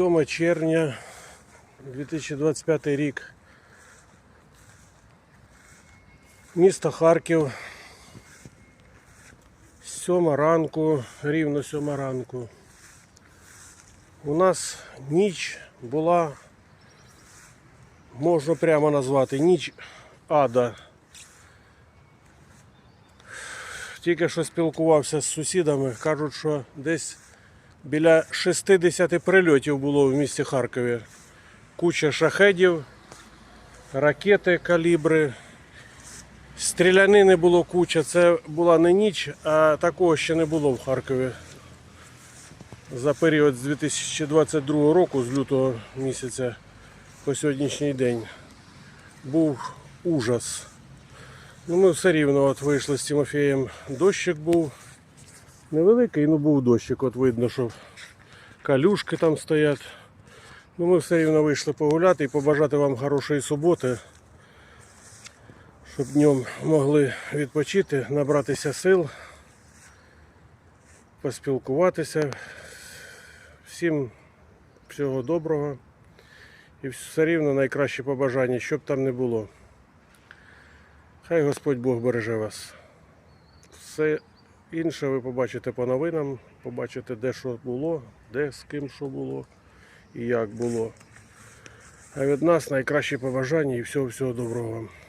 7 червня 2025 рік. Місто Харків. 7 ранку, рівно 7 ранку. У нас ніч була, можна прямо назвати, ніч ада. Тільки що спілкувався з сусідами, кажуть, що десь біля 60 прильотів було в місті Харкові. Куча шахедів, ракети калібри. Стрілянини було куча. Це була не ніч, а такого ще не було в Харкові. За період з 2022 року, з лютого місяця по сьогоднішній день, був ужас. Ну, ми все рівно от вийшли з Тимофієм. Дощик був невеликий, ну був дощик. От видно, що калюшки там стоять. Ну, ми все рівно вийшли погуляти і побажати вам хорошої суботи, щоб днем могли відпочити, набратися сил, поспілкуватися. Всім всього доброго. І все рівно найкраще побажання, щоб там не було. Хай Господь Бог береже вас. Все інше ви побачите по новинам, побачите, де що було, де з ким що було і як було. А від нас найкращі побажання і всього всього доброго.